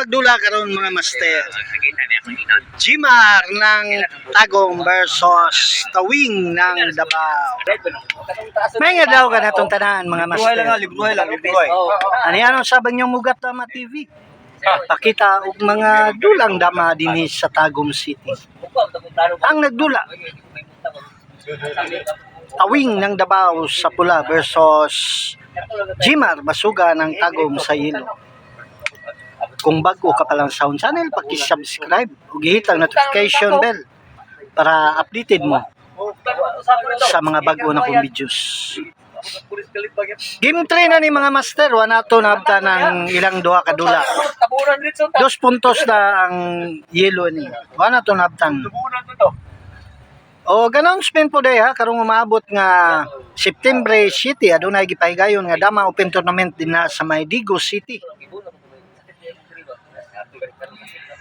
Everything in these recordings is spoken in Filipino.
magdula karon mga master. Jimar ng Tagum versus Tawing ng Davao. May nga daw ka na itong tanahan mga Libruhay lang nga, master. libruhay lang, libruhay. Ano yan ang sabi niyong Mugat Dama TV? Pakita og mga dulang dama din sa Tagum City. Ang nagdula, Tawing ng Davao sa pula versus Jimar Basuga ng Tagum sa Yelo. Kung bago ka pa lang sa channel, paki-subscribe ug hit ang notification bell para updated mo sa mga bago na kong videos. Game 3 na ni mga master, wala to nabta ng ilang duha ka dula. Dos puntos na ang yelo ni. Wala to nabtan. Taburan dito. O ganon spin po day ha karong umabot nga September City adunay gipahigayon nga dama open tournament din na sa Maydigo City.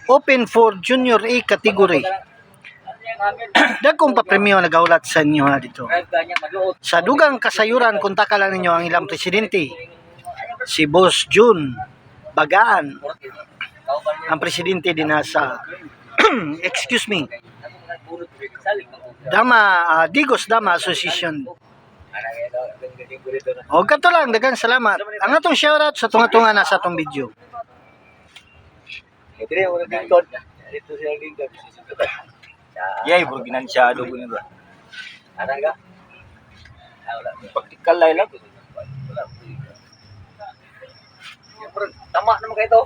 Open for Junior A category. Dagkong pa premyo nagaulat sa inyo ha dito. Sa dugang kasayuran kontak lang ninyo ang ilang presidente. Si Boss June Bagaan. Ang presidente din sa excuse me Dama ah, Digos Dama Association. O kato lang dagang salamat. Ang atong shoutout sa tunga-tunga na sa atong video. Ito rin, wala dito. Dito siya dito. Yay, bro, ginansyado ko nila. Ano ka? Pagtikalay lang. Tama naman kayo to.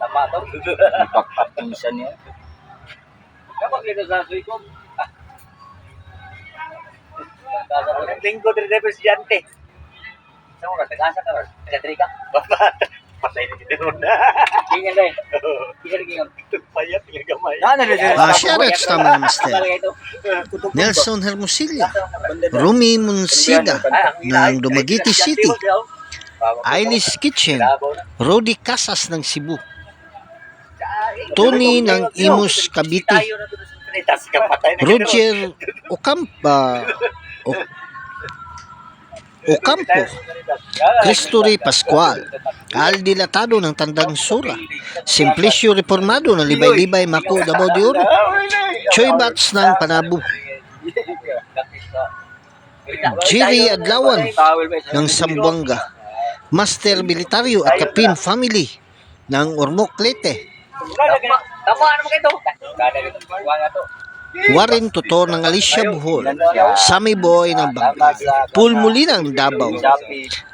Tama to. Minsan niya. Kapag dito sa suikog. Linggo din din presidente. Sa mga tagasa ka ron. Tagatri ka. Patay na dito na. Tingnan dai. Tingnan tingnan. Payat tingnan gamay. Ah, shoutouts ta mga master. Nelson Hermosilla, Rumi Munsida ng Dumaguete City, Ailis Kitchen, Rodi Casas ng Cebu, Tony ng Imus Cavite, Roger Ocampa, Ocampo, Cristore Pascual, Aldi Latado ng Tandang Sura, Simplicio Reformado ng Libay-Libay Mako Davao de Oro, Choy Bats ng Panabo, Jerry Adlawan ng Sambuanga, Master Militario at Kapin Family ng Ormoc Leyte, Tama naman kayo to. Kada ito. Wala to. Warren Tutor ng Alicia Buhol, Sammy Boy ng Bangka, Paul Molina ng Davao,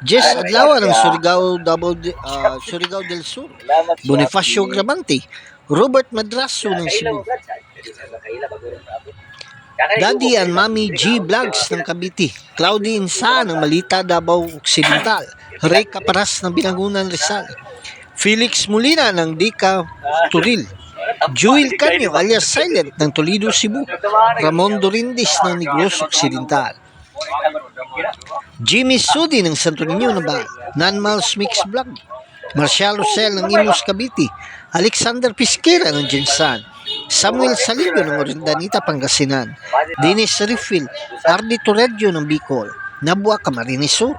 Jess Adlawan ng Surigao, Davao, ah, Surigao del Sur, Bonifacio Grabante, Robert Madraso ng Cebu, Daddy and Mami G Vlogs ng Cavite, Claudine Sa ng Malita, Davao Occidental, Ray Caparas ng Binangunan Rizal, Felix Molina ng Dika Turil, Joel Canyo alias Silent ng Toledo, Cebu, Ramon Dorindis ng Negros Occidental, Jimmy Sudi ng Santo Niño na ba, Nanmals Mix Vlog, Marcial Rosel ng Imus Cavite, Alexander Pisquera ng Jensan, Samuel Salido ng Orindanita, Pangasinan, Dennis Refill, Ardi Torredio ng Bicol, Nabua Camarines Sur,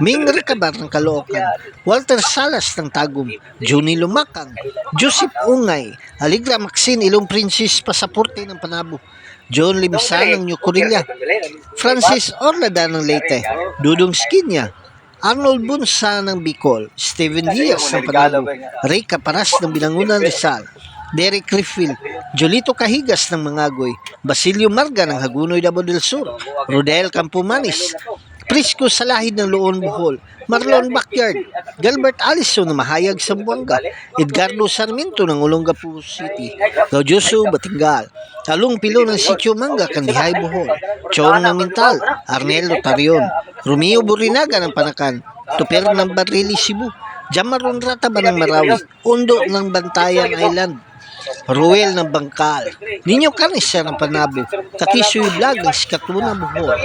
Ming Ricabar ng Caloocan, Walter Salas ng Tagum, Johnny Lumakang, Joseph Ungay, Aligra Maxine Ilong Princess Pasaporte ng Panabo, John Limsan ng New Corilla, Francis Orlada ng Leyte, Dudong Skinya, Arnold Bunsa ng Bicol, Steven Diaz ng Panabo, Ray Caparas ng Binangunan Rizal, Derek Riffil, Jolito Kahigas ng Mangagoy, Basilio Marga ng Hagunoy Davao del Sur, Rodel Campomanis, Prisco Salahid ng Loon Bohol, Marlon Backyard, Gilbert Allison Mahayag Sambuanga, Edgardo Sarmiento ng Olongapo City, Gaudioso Batingal, Talong Pilo ng Sitio Manga, Kandihay Bohol, Chong ng Mintal, Arnel Lotarion, Romeo Burinaga ng Panakan, Tuper ng Barili Cebu, Jamaron Rataba ng Marawi, Undo ng Bantayan Island, Ruel ng Bangkal, Ninyo Kanisa ng Panabo, Kakisuy Vlog ng Sikatuna Buhol,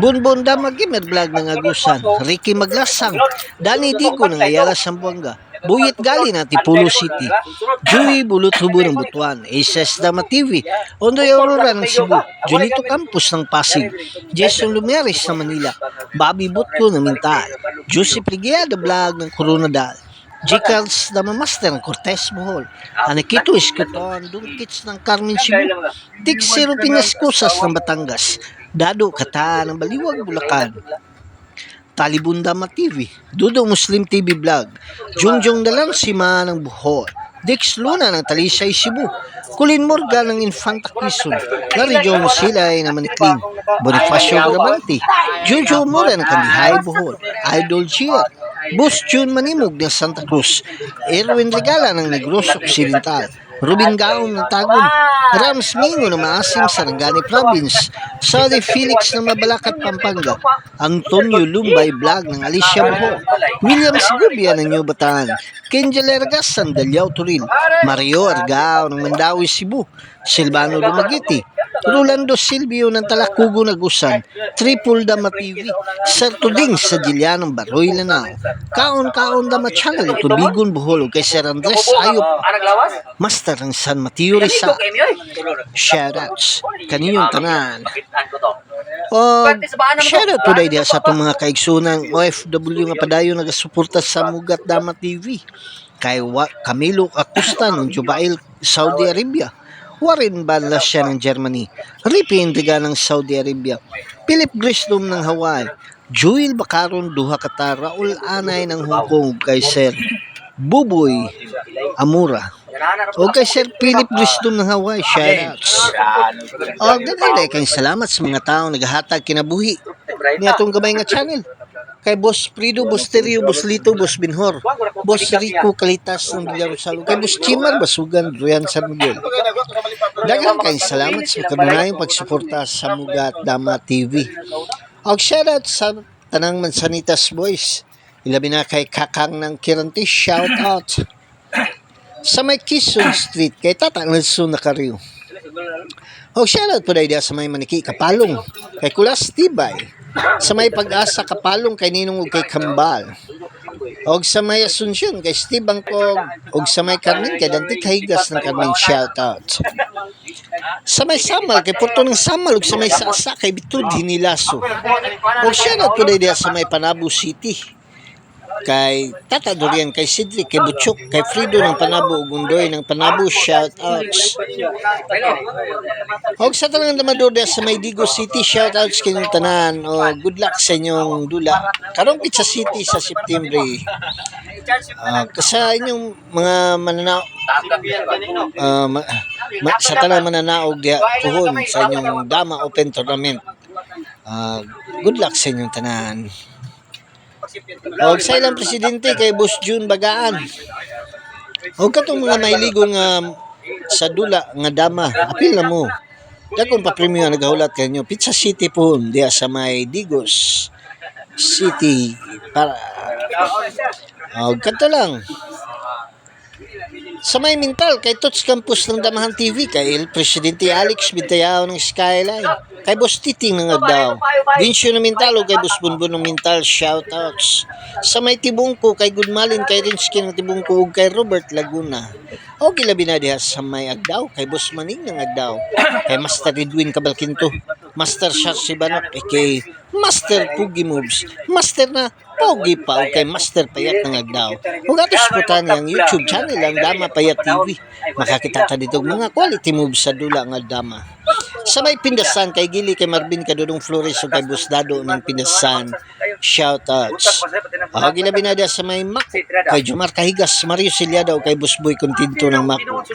Bunbon Damag Gamer Vlog ng Agusan, Ricky Maglasang, Danny Digo ng Ayala Sambuanga, Buyit Gali ng Tipulo City, Joey Bulot Hubo ng Butuan, Aces Dama TV, Ondoy Aurora ng Cebu, Junito Campos ng Pasig, Jason Lumeres ng Manila, Bobby Butko ng Mintal, Joseph Ligiada Vlog ng Coronadal, Jicals na mamaster ng Cortez Bohol. Anikito Iskuton, Dungkits ng Carmen Cebu. Tiksiro Pinaskusas ng Batangas. Dado Kata ng Baliwag, Bulacan. Talibunda Ma TV, Dudo Muslim TV Vlog, Jungjong Dalang Sima ng Bohol, Dix Luna ng Talisay Cebu, Kulin Morgan ng Infanta Quezon, Larry Joe Musilay ng Manikling, Bonifacio Bramante, Jojo Mora ng Kandihay Bohol, Idol Gia, Boss June Manimog ng Santa Cruz, Erwin Regala ng Negros Occidental, Rubin Gaong ng Tagum, Rams Mingo ng Maasim sa Rangani Province, Sally Felix ng Mabalacat, Pampanga, Antonio Lumbay Vlog ng Alicia Boho, William Sigubia ng New Bataan, Kenjel Ergas ng Dalyao Turil, Mario Argao ng Mandawi Cebu, Silvano Lumagiti, Rolando Silvio ng Talakugo Nagusan, Triple Dama TV, Sir Tuding sa Gilianong Baroy Lanao, Kaon Kaon Dama Channel, Tubigon Bohol, kay Sir Andres Ayop? Master ng San Mateo Rizal, shoutouts, kaninyong tanan. O, shoutout today diya sa itong mga kaigsunang OFW nga padayo nagasuporta sa Mugat Dama TV. Kay Camilo Acosta ng Jubail, Saudi Arabia. Warren Banla siya ng Germany. Ripi Indiga ng Saudi Arabia. Philip Grisdom ng Hawaii. Joel Bacaron Duha Qatar. Raul Anay ng Hong Kong. Kay Sir Buboy Amura. O kay Sir Philip Grisdom ng Hawaii. Shoutouts. O, ganun kayong salamat sa mga taong naghahatag kinabuhi ni atong gamay nga channel. Kay Boss Prido, Boss Terio, Boss Lito, Boss Binhor, Boss Rico Kalitas ng Villarosalo, kay Boss Chimar, Basugan, Ruyan San Miguel. Daghang kayong salamat sa kanunayang pagsuporta sa Mugat Dama TV. Og shoutout sa Tanang Mansanitas Boys. Ilabi na kay Kakang ng Kiranti, shout out. Sa may Quezon Street, kay Tata Nelson Nakariyo. O shoutout po dahil sa may maniki kapalong kay Kulas Tibay. Sa may pag-asa kapalong kay Ninong ug kay Kambal. Og sa may Asunsyon kay Steve Bangkog og sa may Carmen kay Dante Kahigas ng Carmen shoutout. Sa may Samal kay Porto ng Samal ug sa may Sasa kay Bitud Hinilaso. Og shoutout po dahil sa may Panabo City kay Tata Durian, kay Cedric, kay Butchok, kay Frido ng Panabo, ug Undoy ng Panabo, shoutouts. Og sa tanang damador diya sa Maydigo City, shoutouts kayong tanan. O good luck sa inyong dula. Karong Pizza City sa September. Ah, sa inyong mga mananao, ah, ma- ma- sa tanang mananaog diya puhon sa inyong Dama Open Tournament. Ah, good luck sa inyong tanan. Og sa ilang presidente kay Boss June Bagaan. Og katong mga mailigo nga sa dula nga dama, apil na mo. Dagkong pa premium ang nagahulat kanyo. Pizza City po, diya sa may Digos City. Para, og kanto lang. Sa may mental, kay Tots Campus ng Damahan TV, kay El Presidente Alex Bintayao ng Skyline, kay Boss Titing ng Agdao, Vincio ng Mental, o kay Boss Bunbun ng Mental, shoutouts. Sa may Tibungko, kay Goodmalin, kay Rinsky ng Tibungko, kay Robert Laguna. O kilabi na diha sa may Agdao, kay Boss Maning ng Agdao, kay Master Edwin Cabalquinto, Master Shah Sibanok, kay Master Pugi Moves, Master na Pogi pa o kay Master Payat ng Agdao. Huwag ato suportahan ang YouTube channel ang Dama Payat TV. Makakita ka dito mga quality moves sa dula ng Dama. Sa may pindasan kay Gili kay Marvin Kadudong Flores o kay Busdado ng pindasan. Shoutouts. O gilabi na diya sa may Mako kay Jumar Kahigas, Mario Silyada o kay Busboy Continto ng Mako.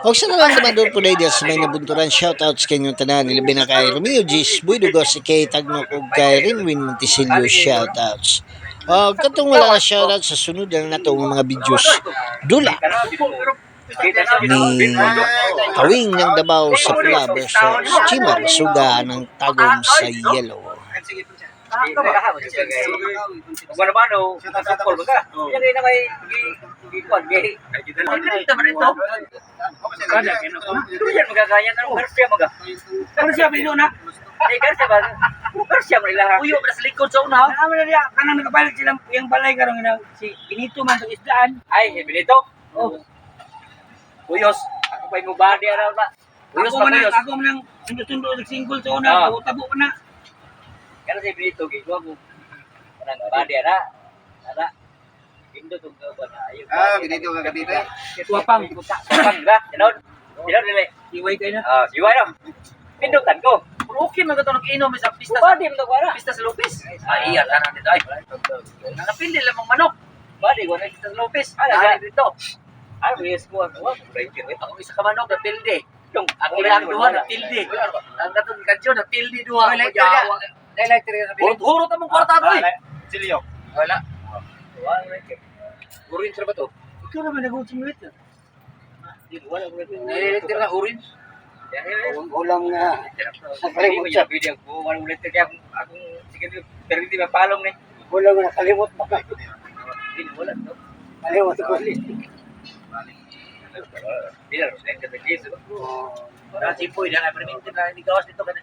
O sa nalang naman po dahil sa may nabunturan shoutouts kay inyong tanan. Ilabi na kay Romeo Gis, Boy Dugos, kay Tagnok o kay Rinwin Montisilio shoutouts. O katong wala na shoutouts sa sunod na nato ang mga videos. Dula ni Kawing ng Davao sa Pula versus Chimar Suga ng Tagum sa Yellow. Bueno, mano, nakapol ba ka? Yan kayo na may gikuan, gay. Ano dito man ito? Kada, yan magagaya ng Garcia mga. Garcia pino na. Eh, Garcia ba? Garcia mo. Uyo, sa likod sa una. Ano na niya, kanang nakapalit sila yung balay karong na si Benito man sa isdaan. Ay, Benito. Oh. Uyos. Ako pa yung body araw na. Uyos Ako pa uyos. ako man ang sundo-sundo single sa una, Ah. tabo tabo pa na. Kaya si Benito, gito ako. Parang body ara. Ara. Indo tong ba na ayo. Ah, binito ka katito eh. Tuwapang. Kapang ba? Dilaw. Dilaw dili. Iway kayo na. Ah, siwa na. Pindutan ko. Pero okay man ko inom sa pista. Badi mo wala. Pista sa Lopez. Ay, iya tanan dito ay. Napindi lang mong manok. Badi ko na pista sa Lopez. Ala dito. Ay, yes ko ang wa. Ako isa ka manok na pilde. Yung ako lang duha na pilde. Ang katong kadyo na pilde duha. Huro ta mong kwarta doy. Silyo. Wala. Wala. Orange na ba to? Ikaw naman nag-ultimate na. Wala. Nililiktir na orange. Ulam nga. Nakalimot siya. Pwede ako. Wala ulit kaya akong, sige, pero hindi mapalong ni. Ulam nga nakalimot pa kayo. Wala. No? Kalimot ko ulit. Hindi na, sa ka nag-iso. Wala, chimboy na. Ay, permintin na, hindi gawas dito ka na.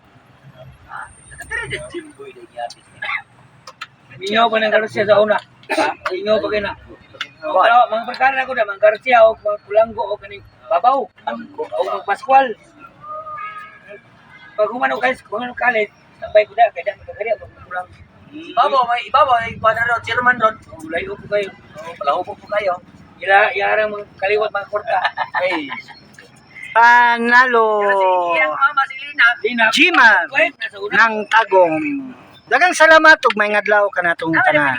Ah, nakatira din chimboy na yapis. Inyo pa ng karusya sa una. Inyo pa kayo na. Mga, mga pagkaran ako na, mga karusya o mga pulanggo o kaning babaw. O mga paskwal. Pag humano kayo, humano kalit, tambay ko na, kaya dami kagari ako pulang. Ibabaw, may ibabaw. May kuha na ron, chairman ron. Ulay ko kayo. Palaho po kayo. Ila, yara mga kaliwat mga korta. Ay. Panalo. Lina, G-Man ng Tagong. Dagang salamat ug may ngadlaw ka natong Ano tanan.